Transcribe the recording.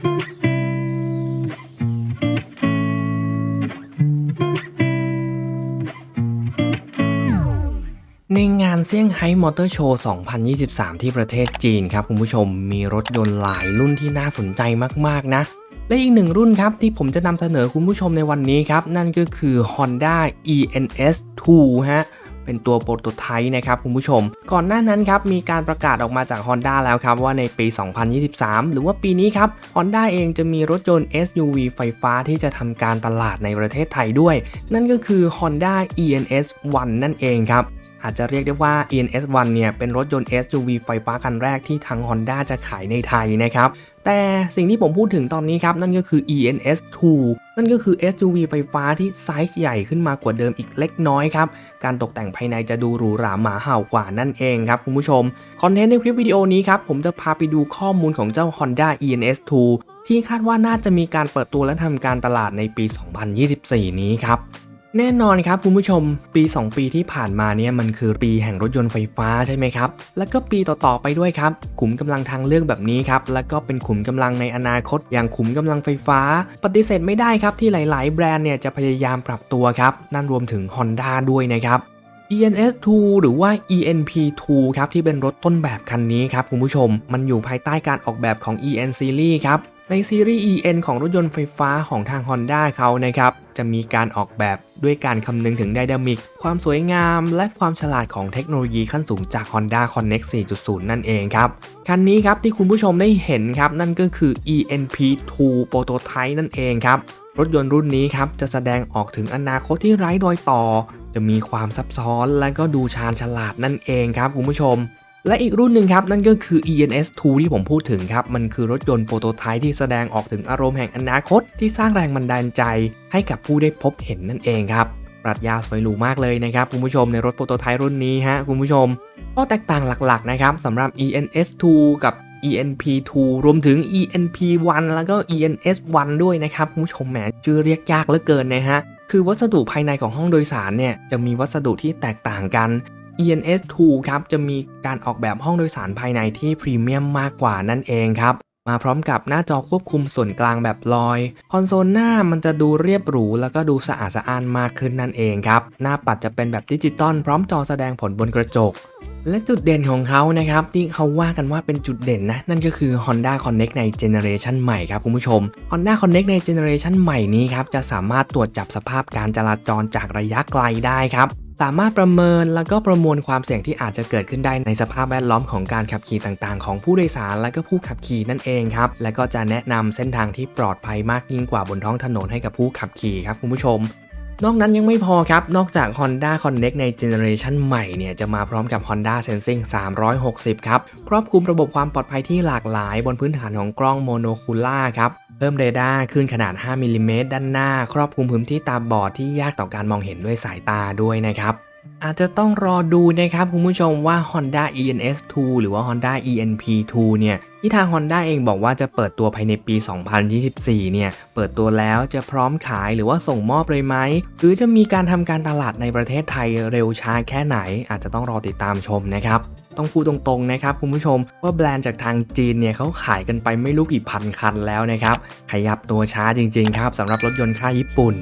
ในงานเซี่ยงไฮ้มอเตอร์โชว์ 2023 ที่ประเทศจีนครับคุณผู้ชมมีรถยนต์หลายรุ่นที่น่าสนใจมาก ๆ นะ และอีกหนึ่งรุ่นครับที่ผมจะนำเสนอคุณผู้ชมในวันนี้ครับ นั่นก็คือ Honda ENS 2 ฮะ เป็นตัวโปรโตไทป์นะครับคุณผู้ชม ก่อนหน้านั้นครับมีการประกาศออกมาจาก Honda แล้วครับว่าในปี 2023 หรือว่าปีนี้ครับ Honda เองจะมีรถยนต์ SUV ไฟฟ้าที่จะทำการตลาดในประเทศไทยด้วย นั่นก็คือ Honda ENS 1 นั่นเองครับ อาจจะเรียกได้ว่า ENS 1 เนี่ยเป็นรถยนต์ SUV ไฟฟ้าคันแรกที่ทาง Honda จะขายในไทยนะครับ แต่สิ่งที่ผมพูดถึงตอนนี้ครับ นั่นก็คือ ENS 2 นั่นก็คือ SUV ไฟฟ้าที่ไซส์ใหญ่ขึ้นมากว่าเดิมอีกเล็กน้อยครับ การตกแต่งภายในจะดูหรูหราหมาเห่ากว่านั่นเองครับคุณผู้ชม คอนเทนต์ในคลิปวิดีโอนี้ครับ ผมจะพาไปดูข้อมูลของเจ้า Honda ENS 2 ที่คาดว่าน่าจะมีการเปิดตัวและทำการตลาดในปี 2024 นี้ครับ แน่นอนครับคุณผู้ชมปี 2 ปีที่ผ่านมาเนี่ยมันคือปีแห่งรถยนต์ไฟฟ้าใช่ไหมครับ แล้วก็ปีต่อๆไปด้วยครับขุมกำลังทางเลือกแบบนี้ครับแล้วก็เป็นขุมกำลังในอนาคต อย่างขุมกำลังไฟฟ้า ปฏิเสธไม่ได้ครับที่หลาย ๆ แบรนด์เนี่ยจะพยายามปรับตัวครับนั่นรวมถึง Honda ด้วยนะครับ ENS 2 หรือว่า ENP 2 ครับที่เป็นรถต้นแบบคันนี้ครับคุณผู้ชม มันอยู่ภายใต้การออกแบบของ EN Series ครับ ในซีรีส์ EN ของรถยนต์ไฟฟ้าของทาง Honda เขานะครับ จะมีการออกแบบด้วยการคำนึงถึงไดนามิก ความสวยงามและความฉลาดของเทคโนโลยีขั้นสูงจาก Honda Connect 4.0 นั่นเองครับ คันนี้ครับที่คุณผู้ชมได้เห็นครับ นั่นก็คือ ENP 2 Prototype นั่นเองครับ รถยนต์รุ่นนี้ครับจะแสดงออกถึงอนาคตที่ไร้รอยต่อ จะมีความซับซ้อนและก็ดูชาญฉลาดนั่นเองครับคุณผู้ชม และอีกรุ่นหนึ่งครับ นั่นก็คือ ENS 2 ที่ผมพูดถึงครับ มันคือรถยนต์โปรโตไทป์ที่แสดงออกถึงอารมณ์แห่งอนาคต ที่สร้างแรงบันดาลใจ ให้กับผู้ได้พบเห็นนั่นเองครับปรัชญาสวยหรูมากเลยนะครับ คุณผู้ชมในรถโปรโตไทป์รุ่นนี้ฮะคุณผู้ชมข้อแตกต่างหลักๆนะครับสำหรับ ENS 2 กับ ENP 2 รวมถึง ENP 1 แล้วก็ ENS 1 ด้วยนะครับคุณผู้ชมแหมชื่อเรียกยากเหลือเกินนะฮะคือวัสดุภายในของห้องโดยสารเนี่ยจะมีวัสดุที่แตกต่างกัน ENS 2 ครับจะมีการออกแบบห้องโดยสารภายในที่พรีเมียมมากกว่านั่นเองครับ มาพร้อมกับหน้าจอควบคุมส่วนกลางแบบลอย คอนโซลหน้ามันจะดูเรียบหรู แล้วก็ดูสะอาดสะอ้านมากขึ้นนั่นเองครับ หน้าปัดจะเป็นแบบดิจิตอลพร้อมจอแสดงผลบนกระจกและจุดเด่นของเขานะครับที่เขาว่ากันว่าเป็นจุดเด่นนะ นั่นก็คือ Honda Connect ในเจเนอเรชันใหม่ครับคุณผู้ชม Honda Connect ในเจเนอเรชันใหม่นี้ครับจะสามารถตรวจจับสภาพการจราจรจากระยะไกลได้ครับ สามารถประเมินแล้วก็ประมวลความเสี่ยงที่อาจจะเกิดขึ้นได้ในสภาพแวดล้อมของการขับขี่ต่างๆ ของผู้โดยสารและก็ผู้ขับขี่นั่นเองครับ และก็จะแนะนำเส้นทางที่ปลอดภัยมากยิ่งกว่าบนท้องถนนให้กับผู้ขับขี่ครับคุณผู้ชมนอกนั้นยังไม่พอครับ นอกจาก Honda Connect ในเจเนอเรชันใหม่เนี่ยจะมาพร้อมกับ Honda Sensing 360 ครับ ครอบคลุมระบบความปลอดภัยที่หลากหลายบนพื้นฐานของกล้องโมโนคูล่าครับ เพิ่มเรดาร์ขึ้นขนาด 5มิลลิเมตรด้านหน้า ครอบคลุมพื้นที่ตาบอดที่ยากต่อการมองเห็นด้วยสายตาด้วยนะครับ อาจจะต้องรอดูนะครับคุณผู้ชมว่า Honda ENS 2 หรือว่า Honda ENP 2 เนี่ยที่ทาง Honda เองบอกว่าจะเปิดตัวภายในปี 2024 เนี่ย เปิดตัวแล้วจะพร้อมขายหรือว่าส่งมอบเลยไหม หรือจะมีการทำการตลาดในประเทศไทยเร็วช้าแค่ไหน อาจจะต้องรอติดตามชมนะครับต้องพูดตรงๆนะครับคุณผู้ชมว่าแบรนด์จากทางจีนเนี่ยเขาขายกันไปไม่รู้กี่พันคันแล้วนะครับขยับตัวช้าจริงๆครับสำหรับรถยนต์ค่ายญี่ปุ่น